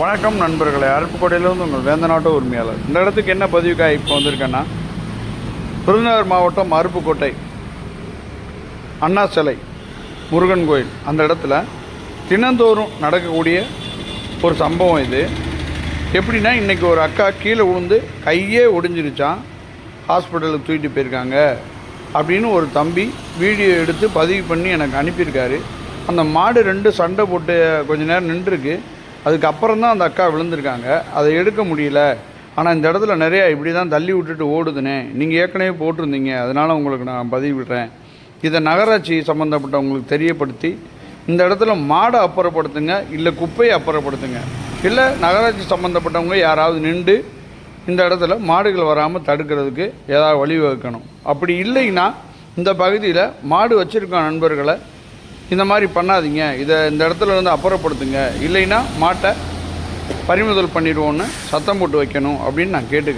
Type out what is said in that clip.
வணக்கம் நண்பர்களே. அருப்புக்கோட்டையிலிருந்து உங்கள் வேந்த நாட்டு உரிமையாளர். இந்த இடத்துக்கு என்ன பதிவுக்காக இப்போ வந்திருக்கேன்னா விருதுநகர் மாவட்டம் அருப்புக்கோட்டை அண்ணா சிலை முருகன் கோயில். அந்த இடத்துல தினந்தோறும் நடக்கக்கூடிய ஒரு சம்பவம் இது. எப்படின்னா இன்றைக்கி ஒரு அக்கா கீழே விழுந்து கையே ஒடிஞ்சிருச்சான் ஹாஸ்பிட்டலுக்கு தூக்கிட்டு போயிருக்காங்க அப்படின்னு ஒரு தம்பி வீடியோ எடுத்து பதிவு பண்ணி எனக்கு அனுப்பியிருக்காரு. அந்த மாடு ரெண்டு சண்டை போட்டு கொஞ்ச நேரம் நின்றுருக்கு. அதுக்கப்புறம் தான் அந்த அக்கா விழுந்திருக்காங்க. அதை எடுக்க முடியல. ஆனால் இந்த இடத்துல நிறையா இப்படி தான் தள்ளி விட்டுட்டு ஓடுதுனே. நீங்கள் ஏற்கனவே போட்டிருந்தீங்க. அதனால் உங்களுக்கு நான் பதிவிடுறேன் இதை நகராட்சி சம்மந்தப்பட்டவங்களுக்கு தெரியப்படுத்தி இந்த இடத்துல மாடை அப்புறப்படுத்துங்க இல்லை குப்பையை அப்புறப்படுத்துங்க. இல்லை நகராட்சி சம்மந்தப்பட்டவங்க யாராவது நின்று இந்த இடத்துல மாடுகள் வராமல் தடுக்கிறதுக்கு ஏதாவது வழிவகுக்கணும். அப்படி இல்லைன்னா இந்த பகுதியில் மாடு வச்சுருக்க நண்பர்களை இந்த மாதிரி பண்ணாதீங்க. இதை இந்த இடத்துல இருந்து அப்புறப்படுத்துங்க. இல்லைன்னா மாட்டை பறிமுதல் பண்ணிடுவோன்னு சத்தம் போட்டு வைக்கணும் அப்படின்னு நான் கேட்டுக்கிறேன்.